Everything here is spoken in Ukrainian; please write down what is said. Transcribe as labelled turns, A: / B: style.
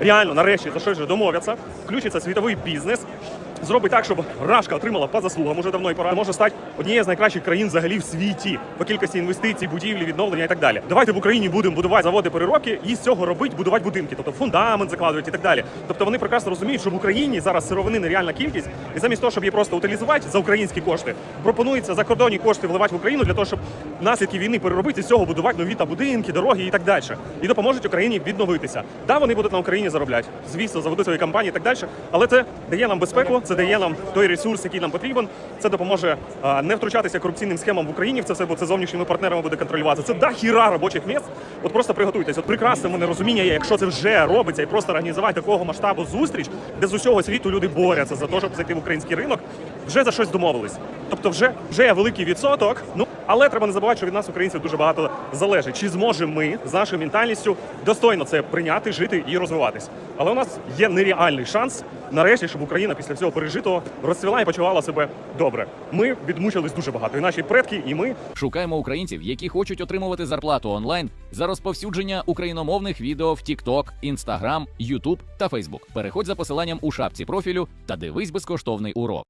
A: реально нарешті за щось домовляться, включиться світовий бізнес. Зробить так, щоб Рашка отримала по заслугам уже давно і пора. Може стати однією з найкращих країн взагалі в світі по кількості інвестицій, будівлі, відновлення і так далі. Давайте в Україні будемо будувати заводи переробки і з цього робити будувати будинки, тобто фундамент закладувати і так далі. Тобто вони прекрасно розуміють, що в Україні зараз сировини нереальна кількість, і замість того, щоб її просто утилізувати за українські кошти, пропонується закордонні кошти вливати в Україну для того, щоб наслідки війни переробити з цього будувати нові та будинки, дороги і так далі. І допоможуть Україні відновитися. Да, вони будуть на Україні заробляти. Звісно, заведуть свої компанії і так далі. Але це дає нам безпеку, це дає нам той ресурс, який нам потрібен. Це допоможе не втручатися корупційним схемам в Україні. Це все, бо це зовнішніми партнерами буде контролюватися. Це да хіра робочих місць. От просто приготуйтесь. От прекрасне мене розуміння є, якщо це вже робиться, і просто організувати такого масштабу зустріч, де з усього світу люди борються за те, щоб зайти в український ринок, вже за щось домовились. Тобто, вже вже є великий відсоток. Ну але треба не забувати, що від нас, українців, дуже багато залежить. Чи зможемо ми з нашою ментальністю достойно це прийняти, жити і розвиватись? Але у нас є нереальний шанс нарешті, щоб Україна після всього пережитого розцвіла і почувала себе добре. Ми відмучились дуже багато, і наші предки, і ми.
B: Шукаємо українців, які хочуть отримувати зарплату онлайн за розповсюдження україномовних відео в TikTok, Instagram, YouTube та Facebook. Переходь за посиланням у шапці профілю та дивись безкоштовний урок.